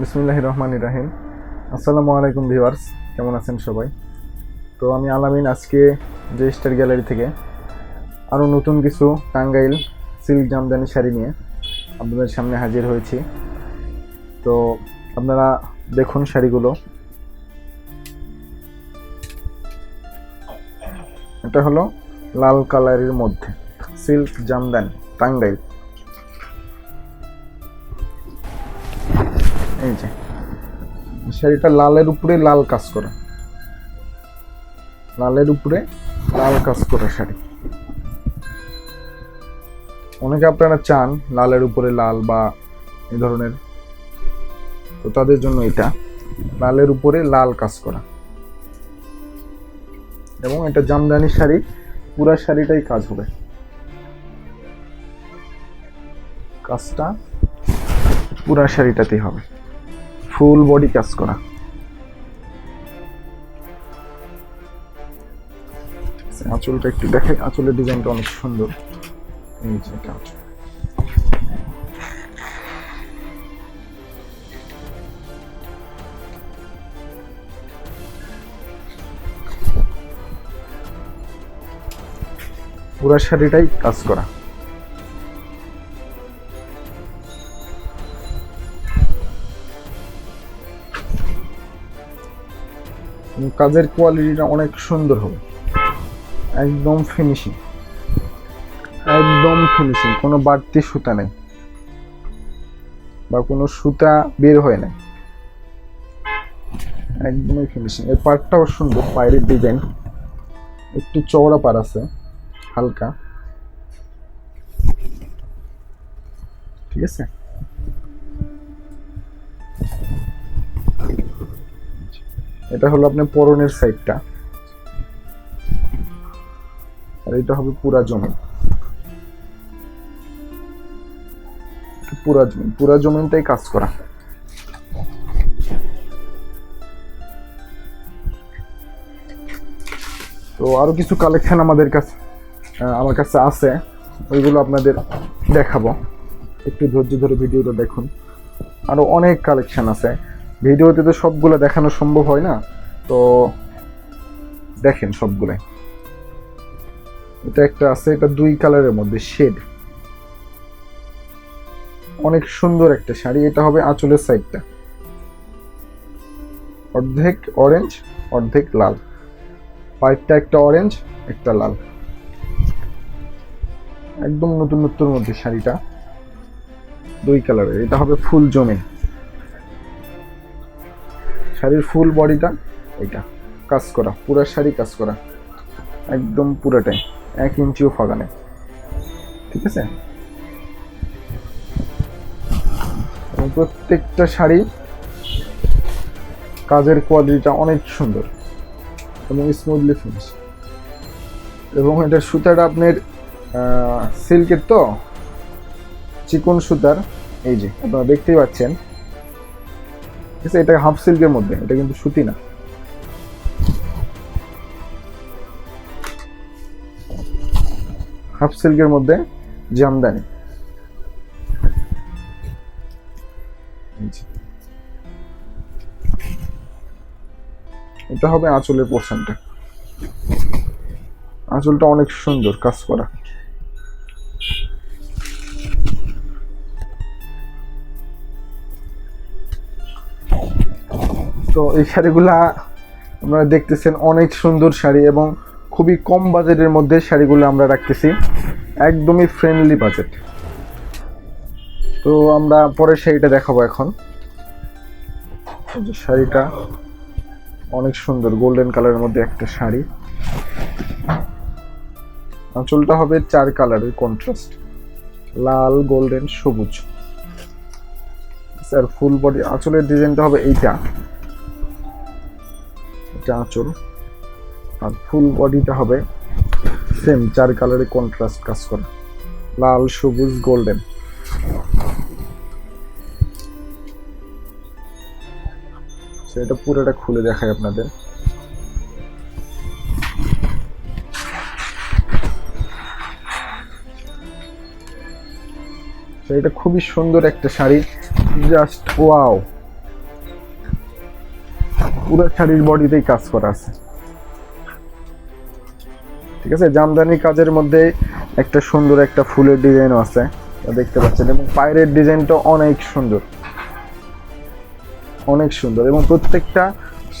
বিসমুল্লাহ রহমান ইরাহিম আসসালামু আলাইকুম ভিউয়ার্স, কেমন আছেন সবাই? তো আমি আলামিন আজকে যে স্টার গ্যালারি থেকে আরও নতুন কিছু টাঙ্গাইল সিল্ক জামদানি শাড়ি নিয়ে আপনাদের সামনে হাজির হয়েছি। তো আপনারা দেখুন শাড়িগুলো। এটা হলো লাল কালারের মধ্যে সিল্ক জামদানি টাঙ্গাইল। এই যে। শাড়িটা লালের উপরে লাল কাজ করা। লালের উপরে লাল কাজ করা শাড়ি। অনেকে আপনারা চান লালের উপরে লাল বা এই ধরনের। তো তাদের জন্য এটা। লালের উপরে লাল কাজ করা। এবং এটা জামদানি শাড়ি, পুরা শাড়িটাই কাজ হবে। কাজটা পুরা শাড়িটাতেই হবে। ফুল বডি কাজ করা। আঁচলটা একটু দেখে, আঁচলের ডিজাইনটা অনেক সুন্দর। পুরা শাড়িটাই কাজ করা। কাজের কোয়ালিটিটা অনেক সুন্দর হবে। একদম ফিনিশিং একদম ফিনিশিং কোনো বাড়তি সুতা নেই। বা কোনো সুতা বের হয় নাই। একদমই ফিনিশিং এর পার্টটাও সুন্দর, পায়ের ডিজাইন একটু চওড়া পার আছে, হালকা। ঠিক আছে? এটা হলো আপনার পরনের সাইডটা আর এটা হবে পুরা জমিন। পুরা জমিন। পুরা জমিনটাই কাজ করা। তো আরও কিছু কালেকশন আমাদের কাছে আমার কাছে আছে। ওইগুলো আপনাদের দেখাবো। একটু ধৈর্য ধরে ভিডিওটা দেখুন। আরও অনেক কালেকশন আছে। ভিডিওতে তো সবগুলো দেখানো সম্ভব হয় না, তো দেখেন সবগুলাই এটা একটা আছে, এটা দুই কালারের মধ্যে, শেড। অনেক সুন্দর একটা শাড়ি, এটা হবে আঁচলের সাইডটা। অর্ধেক অরেঞ্জ অর্ধেক লাল। পাইপটা একটা অরেঞ্জ একটা লাল। একদম নতুন নতুন মধ্যে শাড়িটা। দুই কালারের, এটা হবে ফুল জমে। শাড়ির ফুল বডিটা এটা কাজ করা, পুরো শাড়ি কাজ করা। একদম পুরোটাই, এক ইঞ্চিও ফাঁকা নেই। ঠিক আছে? প্রত্যেকটা শাড়ি কাজের কোয়ালিটিটা অনেক সুন্দর এবং স্মুথলি ফিনিশ এবং এটার সুতাটা আপনার সিল্কের তো? চিকন সুতার, এই যে, আপনারা দেখতেই পাচ্ছেন। ঠিক আছে এটা হাফ সিল্কের মধ্যে, এটা কিন্তু সুতি না। হাফ সিল্কের মধ্যে জামদানি। এটা হবে আঁচলের পোর্শনটা আঁচলটা অনেক সুন্দর কাজ করা। তো এই শাড়িগুলা আপনারা দেখতেছেন অনেক সুন্দর শাড়ি এবং খুবই কম বাজেটের মধ্যে শাড়িগুলো আমরা রাখতেছি। একদমই ফ্রেন্ডলি বাজেট তো আমরা পরের শাড়িটা দেখাবো এখন। শাড়িটা অনেক সুন্দর গোল্ডেন কালারের মধ্যে একটা শাড়ি। আঁচলটা হবে চার কালারের কন্ট্রাস্ট লাল গোল্ডেন সবুজ। স্যার ফুল বডি আঁচলের ডিজাইনটা হবে এইটা। এটা আঁচল আর ফুল বডিটা হবে সেম চার কালারে কন্ট্রাস্ট কাজ করে। লাল, সবুজ গোল্ডেন সেটা পুরোটা খুলে দেখাই আপনাদের। এটা খুবই সুন্দর একটা শাড়ি। জাস্ট ওয়াও পুরো শাড়ির বডিতেই কাজ করা আছে। ঠিক আছে? জামদানি কাজের মধ্যে একটা সুন্দর একটা ফুলের ডিজাইনও আছে। দেখতে পাচ্ছেন, এবং পায়ের ডিজাইনটা অনেক সুন্দর। অনেক সুন্দর, এবং প্রত্যেকটা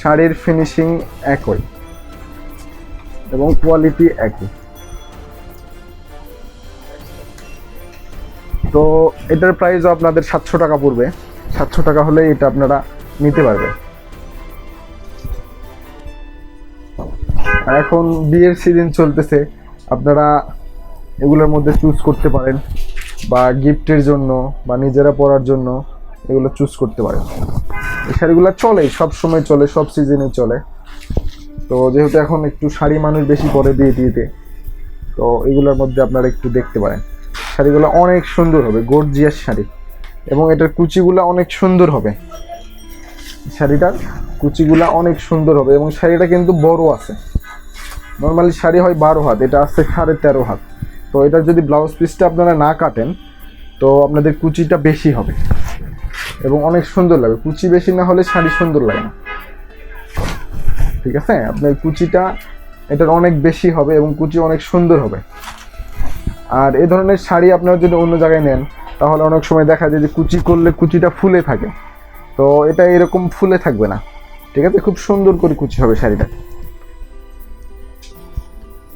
শাড়ির ফিনিশিং একই। এবং কোয়ালিটি একই। তো এটার প্রাইসও আপনাদের সাতশো টাকা পড়বে। সাতশো টাকা হলে এটা আপনারা নিতে পারবেন। এখন বিয়ের সিজন চলতেছে। আপনারা এগুলোর মধ্যে চুজ করতে পারেন বা গিফটের জন্য বা নিজেরা পরার জন্য এগুলো চুজ করতে পারেন। এই শাড়িগুলো চলে, সব সময় চলে, সব সিজনে চলে। তো যেহেতু এখন একটু শাড়ি মানুষ বেশি পরে বিয়ে দিয়েতে তো এগুলোর মধ্যে আপনারা একটু দেখতে পারেন। শাড়িগুলো অনেক সুন্দর হবে গর্জিয়াস শাড়ি। এবং এটার কুচিগুলো অনেক সুন্দর হবে। শাড়িটার কুচিগুলা অনেক সুন্দর হবে এবং শাড়িটা কিন্তু বড় আছে। নর্মালি শাড়ি হয় বারো হাত, এটা আসছে সাড়ে তেরো হাত। তো এটার যদি ব্লাউজ পিসটা আপনারা না কাটেন, তো আপনাদের কুচিটা বেশি হবে। এবং অনেক সুন্দর লাগে। কুচি বেশি না হলে শাড়ি সুন্দর লাগে না। ঠিক আছে? আপনার কুচিটা, এটার অনেক বেশি হবে এবং কুচি অনেক সুন্দর হবে। আর এ ধরনের শাড়ি আপনারা যদি অন্য জায়গায় নেন, তাহলে অনেক সময় দেখা যায় যে কুচি করলে কুচিটা ফুলে থাকে। তো এটা এরকম ফুলে থাকবে না। ঠিক আছে? খুব সুন্দর করে কুচি হবে শাড়িটা।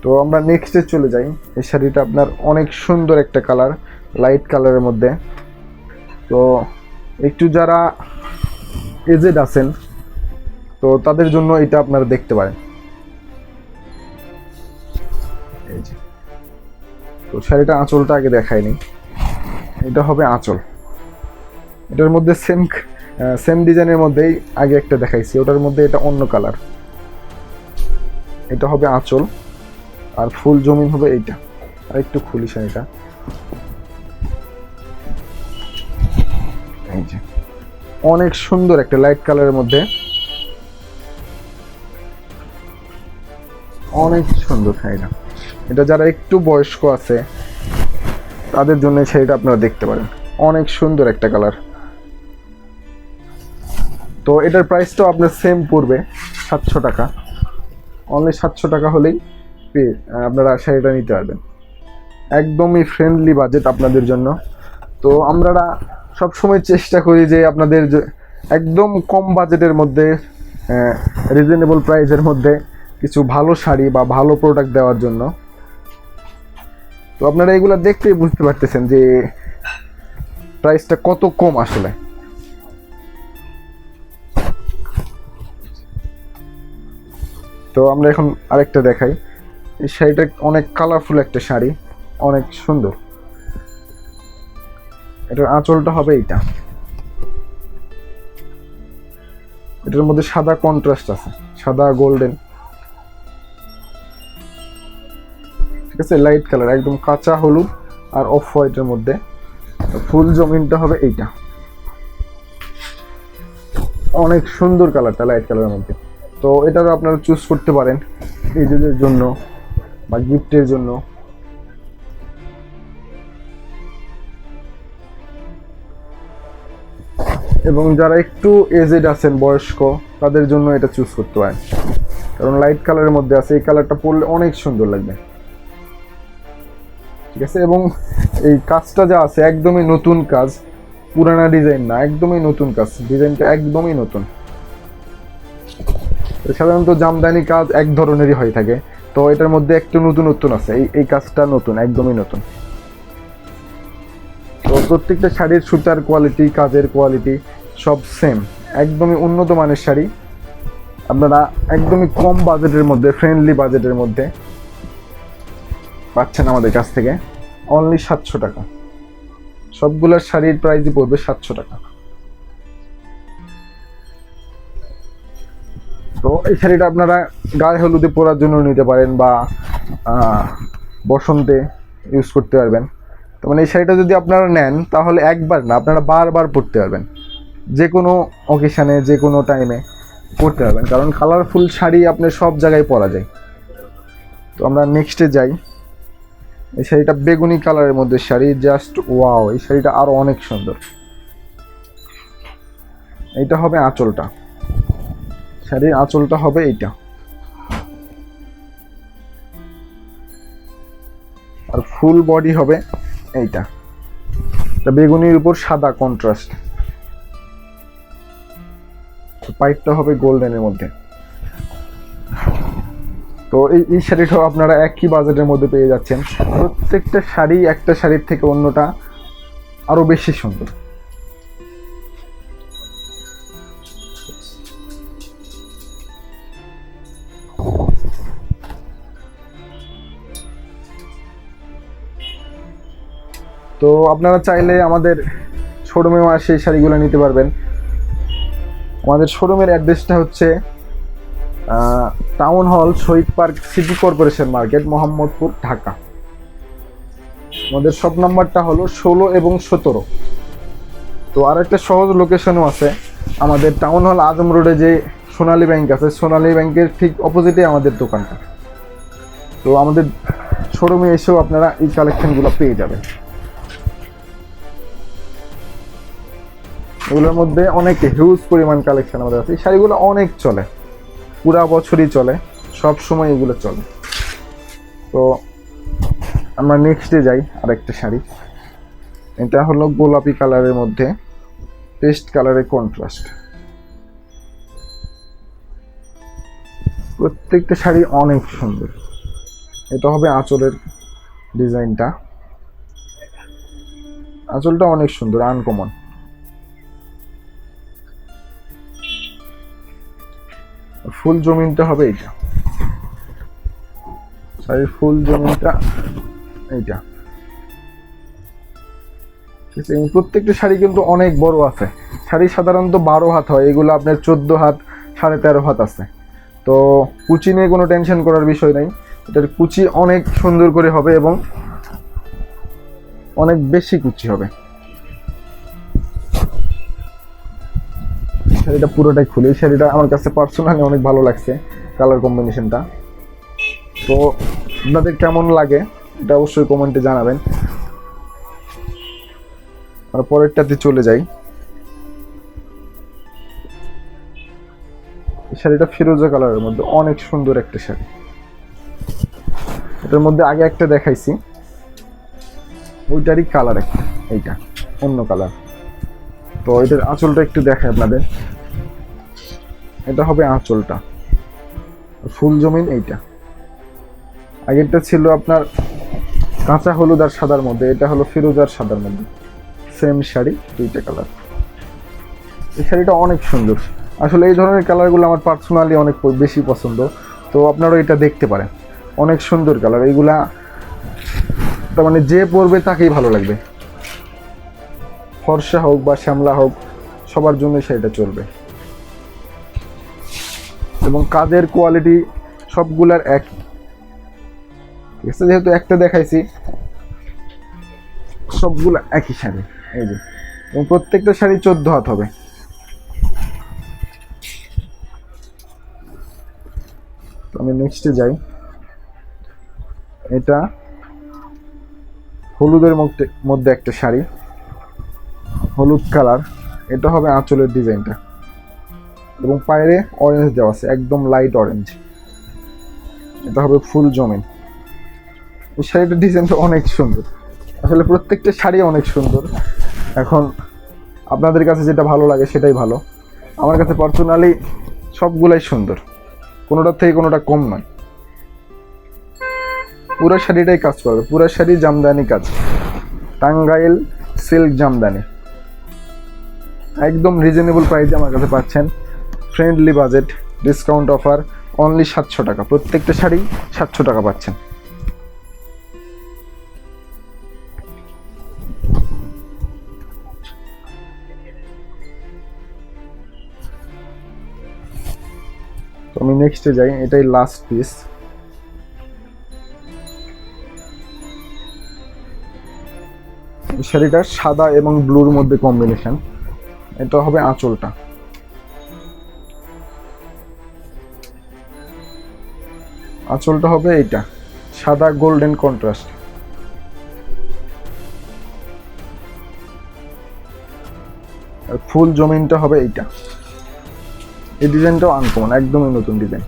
তো আমরা নেক্সটে চলে যাই। এই শাড়িটা আপনার অনেক সুন্দর একটা কালার লাইট কালারের মধ্যে। তো একটু যারা এজেড আছেন, তো তাদের জন্য এটা আপনারা দেখতে পারেন। তো শাড়িটা আঁচলটা আগে দেখায়নি এটা হবে আঁচল। এটার মধ্যে সেম সেম ডিজাইনের মধ্যেই আগে একটা দেখাইছি। ওটার মধ্যে এটা অন্য কালার এটা হবে আঁচল। আর ফুল জমিন হবে এইটা। আর একটু খুলি শাড়িটা এই যে। অনেক সুন্দর একটা লাইট কালারের মধ্যে। অনেক সুন্দর শাড়িটা। এটা যারা একটু বয়স্ক আছে, তাদের জন্য শাড়িটা আপনারা দেখতে পারেন। অনেক সুন্দর একটা কালার তো এটার প্রাইসটাও আপনার সেম পড়বে, সাতশো টাকা। অনলি সাতশো টাকা হলেই পেয়ে আপনারা শাড়িটা নিতে পারবেন। একদমই ফ্রেন্ডলি বাজেট আপনাদের জন্য। তো আমরা সবসময় চেষ্টা করি যে আপনাদের একদম কম বাজেটের মধ্যে রিজনেবল প্রাইসের মধ্যে কিছু ভালো শাড়ি বা ভালো প্রোডাক্ট দেওয়ার জন্য। তো আপনারা এগুলো দেখতেই বুঝতে পারতেছেন যে প্রাইসটা কত কম আসলে। তো আমরা এখন আরেকটা দেখাই। এই শাড়িটা অনেক কালারফুল একটা শাড়ি, অনেক সুন্দর। এটার আঁচলটা হবে এইটা। এটার মধ্যে সাদা কন্ট্রাস্ট আছে, সাদা গোল্ডেন ঠিক আছে লাইট কালার একদম কাঁচা, হলুদ আর অফ হোয়াইটের মধ্যে। ফুল জমিনটা হবে এইটা। অনেক সুন্দর কালারটা লাইট কালারের মধ্যে। তো এটারও আপনারা চুজ করতে পারেন নিজেদের জন্য। বা গিফটের জন্য। এবং যারা একটু এজেড আছেন, বয়স্ক, তাদের জন্য এটা চুজ করতে পারেন। কারণ লাইট কালারের মধ্যে আছে, এই কালারটা পরলে অনেক সুন্দর লাগবে। ঠিক আছে? এবং এই কাজটা যা আছে, একদমই নতুন কাজ, পুরানা ডিজাইন না, একদমই নতুন কাজ। ডিজাইনটা একদমই নতুন। সাধারণত জামদানি কাজ এক ধরনেরই হয়ে থাকে। তো এটার মধ্যে একটু নতুন নতুন আছে। এই এই কাজটা নতুন, একদমই নতুন। তো প্রত্যেকটা শাড়ির সুতার কোয়ালিটি কাজের কোয়ালিটি সব সেম একদমই উন্নত মানের শাড়ি। আপনারা একদমই কম বাজেটের মধ্যে ফ্রেন্ডলি বাজেটের মধ্যে পাচ্ছেন আমাদের কাছ থেকে। অনলি সাতশো টাকা। সবগুলোর শাড়ির প্রাইসই পড়বে সাতশো টাকা। তো এই শাড়িটা আপনারা গায়ে হলুদে পরার জন্য নিতে পারেন বা বসন্তে ইউজ করতে পারবেন। তো মানে এই শাড়িটা যদি আপনারা নেন, তাহলে একবার না, আপনারা বারবার পরতে পারবেন। যে কোনো অকেশানে যে কোনো টাইমে পরতে পারবেন। কারণ কালারফুল শাড়ি আপনি সব জায়গায় পরা যায়। তো আমরা নেক্সটে যাই। এই শাড়িটা বেগুনি কালারের মধ্যে শাড়ি জাস্ট ওয়াও এই শাড়িটা আরও অনেক সুন্দর। এইটা হবে আঁচলটা। শাড়ির আঁচলটা হবে এইটা। আর ফুল বডি হবে এইটা। বেগুনির উপর সাদা কন্ট্রাস্ট পাইপটা হবে গোল্ডেনের মধ্যে। তো এই এই শাড়িটাও আপনারা একই বাজেটের মধ্যে পেয়ে যাচ্ছেন। প্রত্যেকটা শাড়ি একটা শাড়ির থেকে অন্যটা আরও বেশি সুন্দর। তো আপনারা চাইলে আমাদের শোরুমেও আসে এই শাড়িগুলো নিতে পারবেন। আমাদের শোরুমের অ্যাড্রেসটা হচ্ছে town hall Shahid park city corporation market Mohammadpur Dhaka আমাদের শপ নাম্বারটা হলো ষোলো এবং সতেরো। তো আর একটা সহজ লোকেশনও আছে। আমাদের টাউন হল আজম রোডে যে সোনালী ব্যাংক আছে, সোনালী ব্যাংকের ঠিক অপোজিটে আমাদের দোকানটা। তো আমাদের শোরুমে এসেও আপনারা এই কালেকশনগুলো পেয়ে যাবেন। এগুলোর মধ্যে অনেক হিউজ পরিমাণ কালেকশন আমাদের আছে। এই শাড়িগুলো অনেক চলে। পুরা বছরই চলে। সব সময় এগুলো চলে। তো আমরা নেক্সটে যাই আরেকটা শাড়ি। এটা হলো গোলাপি কালারের মধ্যে। পেস্ট কালারের কন্ট্রাস্ট প্রত্যেকটা শাড়ি অনেক সুন্দর। এটা হবে আঁচলের ডিজাইনটা আঁচলটা অনেক সুন্দর আনকমন ফুল জমিনটা হবে এইটা। শাড়ির ফুল জমিনটা এইটা। প্রত্যেকটা শাড়ি কিন্তু অনেক বড় আছে। শাড়ি সাধারণত বারো হাত হয়, এগুলো আপনার চোদ্দ হাত, সাড়ে তেরো হাত আছে। তো কুচি নিয়ে কোনো টেনশন করার বিষয় নাই। এটার কুচি অনেক সুন্দর করে হবে এবং অনেক বেশি কুচি হবে। শাড়িটা পুরোটাই খুলে। এই শাড়িটা আমার কাছে পার্সোনালি অনেক ভালো লাগছে কালার কম্বিনেশনটা তো আপনাদের কেমন লাগে, এটা অবশ্যই কমেন্টে জানাবেন। আর পরেরটাতে চলে যাই। শাড়িটা ফিরোজা কালারের মধ্যে, অনেক সুন্দর একটা শাড়ি। এটার মধ্যে আগে একটা দেখাইছি। ওইটারই কালার একটা, এইটা, অন্য কালার তো এটার আঁচলটা একটু দেখাই আপনাদের। এটা হবে আঁচলটা। ফুল জমিন এইটা। আগেরটা ছিল আপনার কাঁচা হলুদ আর সাদার মধ্যে, এটা হলো ফিরোজ আর সাদার মধ্যে। সেম শাড়ি, দুইটা কালার। এই শাড়িটা অনেক সুন্দর। আসলে এই ধরনের কালারগুলো আমার পার্সোনালি অনেক বেশি পছন্দ। তো আপনারা এটা দেখতে পারেন। অনেক সুন্দর কালার। এইগুলা তার মানে যে পরবে তাকেই ভালো লাগবে। ফর্সা হোক বা শ্যামলা হোক, সবার জন্য সেটা চলবে। এবং কাজের কোয়ালিটি সবগুলার এক ঠিক আছে, যেহেতু একটা দেখাইছি, সবগুলো একই শাড়ি, এই যে। এবং প্রত্যেকটা শাড়ি চোদ্দ হাত হবে। তো আমি নেক্সটে যাই। এটা হলুদের মধ্যে মধ্যে একটা শাড়ি। হলুদ কালার, এটা হবে আঁচলের ডিজাইনটা। এবং পায়েরে অরেঞ্জ দেওয়া আছে, একদম লাইট অরেঞ্জ এটা হবে ফুল জমিন। এই শাড়িটার ডিজাইনটা অনেক সুন্দর। আসলে প্রত্যেকটা শাড়ি অনেক সুন্দর। এখন আপনাদের কাছে যেটা ভালো লাগে সেটাই ভালো। আমার কাছে পার্সোনালি সবগুলাই সুন্দর। কোনোটার থেকে কোনোটা কম নয়। পুরো শাড়িটাই কাজ করবে পুরো শাড়ি জামদানি কাজ। টাঙ্গাইল সিল্ক জামদানি। একদম রিজনেবল প্রাইসে আমার কাছে পাচ্ছেন। Friendly budget discount offer only সাতশো টাকা। প্রত্যেকটা শাড়ি সাতশো টাকা পাচ্ছেন। তো আমি নেক্সটে যাই, এটাই লাস্ট পিস শাড়িটা সাদা এবং ব্লুর মধ্যে কম্বিনেশন এটা হবে আঁচলটা। আঁচলটা হবে এইটা, সাদা গোল্ডেন কন্ট্রাস্ট। আর ফুল জমিনটা হবে এইটা। এই ডিজাইনটাও আনকমন একদমই নতুন ডিজাইন।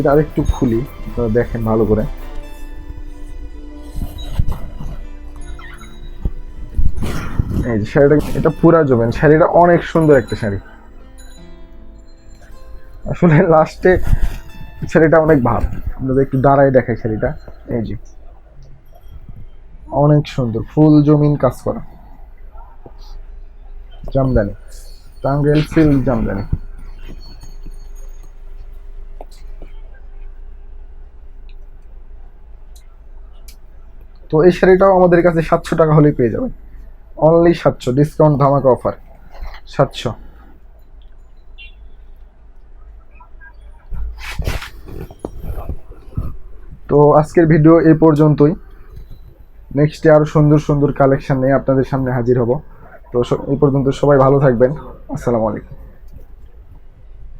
এটা আরেকটু খুলি, আপনারা দেখেন ভালো করে। এই যে শাড়িটা, এটা পুরা জমেন শাড়িটা অনেক সুন্দর একটা শাড়ি। আসলে লাস্টে শাড়িটা অনেক ভাব আপনাদের একটু দাঁড়ায় দেখাই শাড়িটা। এই যে, অনেক সুন্দর, ফুল জমিন কাজ করা। জামদানি টাঙ্গেল সিল্ক জামদানি। তো এই শাড়িটাও আমাদের কাছে সাতশো টাকা হলেই পেয়ে যাবেন। অনলি সাতশো ডিসকাউন্ট ধামাকা অফার সাতশো। তো আজকের ভিডিও এই পর্যন্তই। নেক্সটে আরও সুন্দর সুন্দর কালেকশন নিয়ে আপনাদের সামনে হাজির হব। তো এই পর্যন্ত সবাই ভালো থাকবেন। আসসালামু আলাইকুম।